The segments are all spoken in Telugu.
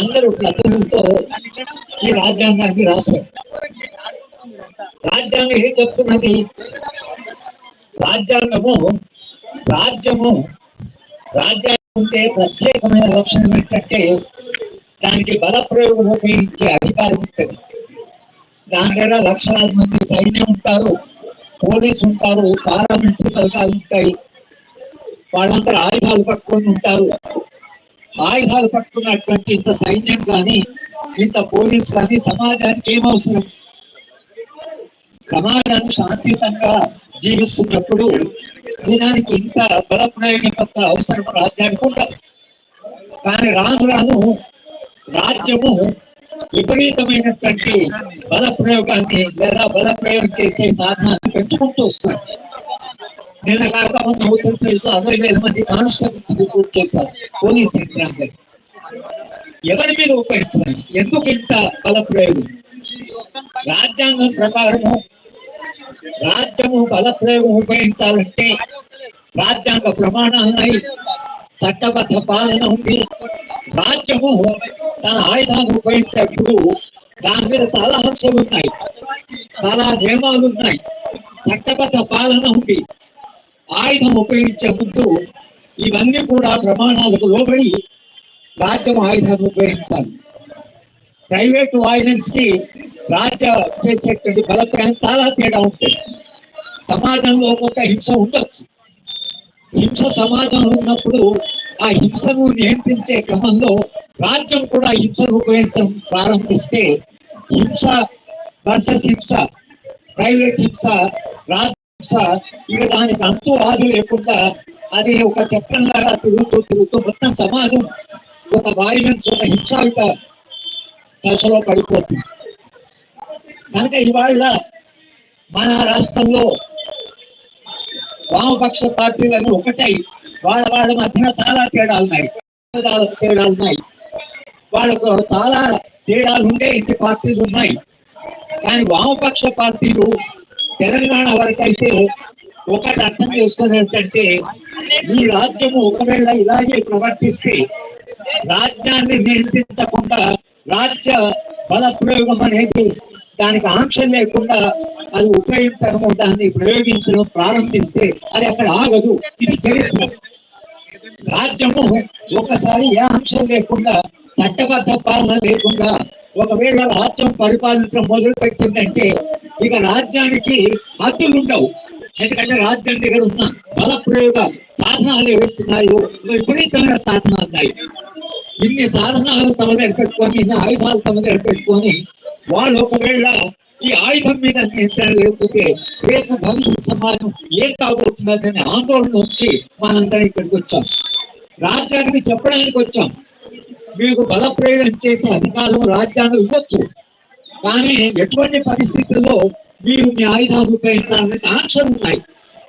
అందరూ ప్రతినిధులతో ఈ రాజ్యాంగాన్ని రాశారు. రాజ్యాంగం ఏం చెప్తున్నది? రాజ్యాంగము రాజ్యము రాజ్యాంగం ఉంటే ప్రత్యేకమైన లక్షణం ఏంటంటే దానికి బలప్రయోగం ఉపయోగించే అధికారం ఉంటుంది. దాని దగ్గర లక్షలాది మంది సైన్యం ఉంటారు పోలీసు ఉంటారు పార్లమెంటరీ పథకాలు ఉంటాయి. వాళ్ళందరూ ఆయుధాలు పట్టుకొని ఉంటారు. ఆయుధాలు పట్టుకున్నటువంటి ఇంత సైన్యం కానీ ఇంత పోలీస్ కానీ సమాజానికి ఏం అవసరం? సమాజాన్ని శాంతియుతంగా జీవిస్తున్నప్పుడు నిజానికి ఇంత బల ప్రయోగం యొక్క అవసరం రాజ్యానికి ఉండదు. కానీ రాను రాను రాజ్యము విపరీతమైనటువంటి బల ప్రయోగాన్ని లేదా బల ప్రయోగం చేసే సాధనాన్ని పెంచుకుంటూ వస్తారు నిన్న కాక మొన్న ఉత్తరప్రదేశ్లో అరవై వేల మంది కానిస్టేబుల్స్ రిపోర్ట్ చేశారు పోలీస్ యంత్రాంగం. ఎవరి మీద ఉపయోగించడానికి ఎందుకు ఇంత బల ప్రయోగం రాజ్యాంగం ప్రకారము రాజ్యము బల ప్రయోగం ఉపయోగించాలంటే రాజ్యాంగ ప్రమాణాలున్నాయి చట్టబద్ధ పాలన ఉంది. రాజ్యము తన ఆయుధాన్ని ఉపయోగించేప్పుడు దాని మీద చాలా ఆంక్షలు ఉన్నాయి. చాలా నియమాలు ఉన్నాయి. చట్టబద్ధ పాలన ఉంది. ఆయుధం ఉపయోగించే ముందు ఇవన్నీ కూడా ప్రమాణాలకు లోబడి రాజ్యం ఆయుధాన్ని ఉపయోగించాలి. ప్రైవేట్ వాయిలెన్స్కి రాజ్య చేసేటువంటి బలప్రయం చాలా తేడా ఉంటుంది. సమాజంలో కొంత హింస ఉండొచ్చు. హింస సమాజంలో ఉన్నప్పుడు ఆ హింసను నియంత్రించే క్రమంలో రాజ్యం కూడా హింసను ఉపయోగించడం ప్రారంభిస్తే హింస వర్సెస్ హింస ప్రైవేట్ హింస రాజ్య హింస ఇక దానికి అంతు ఆది లేకుండా అది ఒక చక్రంలాగా తిరుగుతూ తిరుగుతూ మొత్తం సమాజం ఒక వాయిలెన్స్ ఒక హింసాయుత దశలో పడిపోతుంది. కనుక ఇవాళ మన రాష్ట్రంలో వామపక్ష పార్టీలను ఒకటై వాళ్ళ వాళ్ళ మధ్యన చాలా తేడాలు ఉన్నాయి. చాలా తేడాలు ఉన్నాయి. వాళ్ళకు చాలా తేడాలు ఉండే ఇంటి పార్టీలు ఉన్నాయి. కానీ వామపక్ష పార్టీలు తెలంగాణ వరకైతే ఒకటి అర్థం చేసుకుని ఏంటంటే ఈ రాజ్యము ఒకవేళ ఇలాగే ప్రవర్తిస్తే రాజ్యాన్ని నియంత్రించకుండా రాజ్య బల ప్రయోగం అనేది దానికి ఆంక్ష లేకుండా అది ఉపయోగించడము దాన్ని ప్రయోగించడం ప్రారంభిస్తే అది అక్కడ ఆగదు. ఇది చరిత్ర. రాజ్యము ఒకసారి ఏ ఆంక్ష లేకుండా చట్టబద్ధ పాలన లేకుండా ఒకవేళ రాజ్యం పరిపాలించడం మొదలు పెట్టిందంటే ఇక రాజ్యానికి హద్దులు ఉండవు. ఎందుకంటే రాజ్యం దగ్గర ఉన్న బల ప్రయోగ సాధనాలు ఏవైతున్నాయో విపరీతమైన సాధనాలు ఉన్నాయి. ఇన్ని సాధనాలు తమ దగ్గర పెట్టుకొని ఇన్ని ఆయుధాలు తమ దగ్గర పెట్టుకొని వాళ్ళు ఒకవేళ ఈ ఆయుధం మీద నియంత్రణ లేకపోతే రేపు భవిష్యత్ సమాజం ఏం కాబోతున్నదని ఆందోళన వచ్చి మనందరం ఇక్కడికి వచ్చాం. రాజ్యానికి చెప్పడానికి వచ్చాం. మీకు బల ప్రయోగం చేసే అధికారం రాజ్యాన్ని ఇవ్వచ్చు. కానీ ఎటువంటి పరిస్థితుల్లో మీరు మీ ఆయుధాలు ఉపయోగించాలని ఆంక్షలు ఉన్నాయి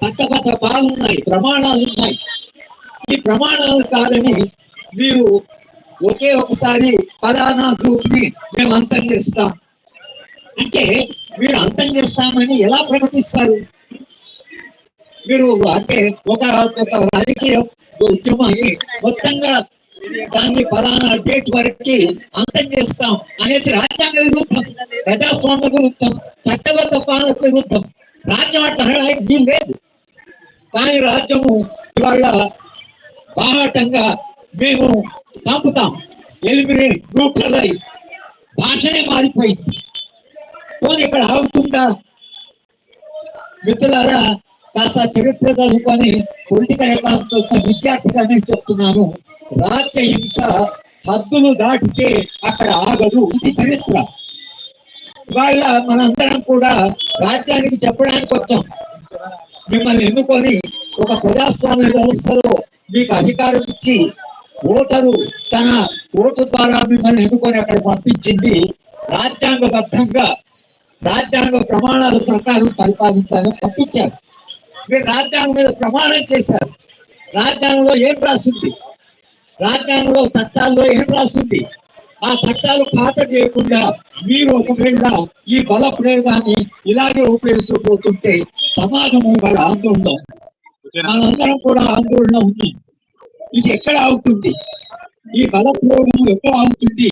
కొత్త పాలు ఉన్నాయి ప్రమాణాలు ఉన్నాయి. ఈ ప్రమాణాలు కాదని మీరు ఒకే ఒకసారి పలానా గ్రూప్ని మేము అంతం చేస్తాం. అంటే మీరు అంతం చేస్తామని ఎలా ప్రకటిస్తారు? మీరు అంటే ఒక ఒక రాజకీయ ఉద్యమాన్ని మొత్తంగా దాన్ని పలానా డేట్ వరకు అంతం చేస్తాం అనేది రాజ్యాంగ విరుద్ధం ప్రజాస్వామ్య విరుద్ధం చట్టబద్ధ పాలన విరుద్ధం. రాజ్యం అట్లా అనడానికి లేదు. కానీ రాజ్యము ఇవాళ బాహాటంగా మేము చంపుతాం. Eliminate neutralise. భాషనే మారిపోయింది. పోనీ ఇక్కడ ఆగుతుందా? మిత్రులారా కాస్త చరిత్ర చదువుకొని పొలిటికల్ ఎకానమీ విద్యార్థిగా నేను చెప్తున్నాను. రాజ్య హింస హద్దులు దాటితే అక్కడ ఆగదు ఇది చరిత్ర. ఇవాళ మనందరం కూడా రాజ్యానికి చెప్పడానికి వచ్చాం. మిమ్మల్ని ఎన్నుకొని ఒక ప్రజాస్వామ్య వ్యవస్థలో మీకు అధికారం ఇచ్చి ఓటరు తన ఓటు ద్వారా మిమ్మల్ని ఎన్నుకొని అక్కడ పంపించింది రాజ్యాంగబద్ధంగా రాజ్యాంగ ప్రమాణాల ప్రకారం పరిపాలించాలని పంపించారు. మీరు రాజ్యాంగం మీద ప్రమాణం చేశారు. రాజ్యాంగంలో ఏం రాసింది? రాజ్యాంగంలో చట్టాల్లో ఏం రాసింది? ఆ చట్టాలు ఖాతా చేయకుండా మీరు ఒకవేళ ఈ బల ప్రయోగాన్ని ఇలాగే ఉపయోగిస్తూ పోతుంటే సమాజము వాళ్ళ ఆందోళన. మనందరం కూడా ఆందోళన ఉంది. ఇది ఎక్కడ అవుతుంది ఈ బల ప్రయోగం ఎక్కడ అవుతుంది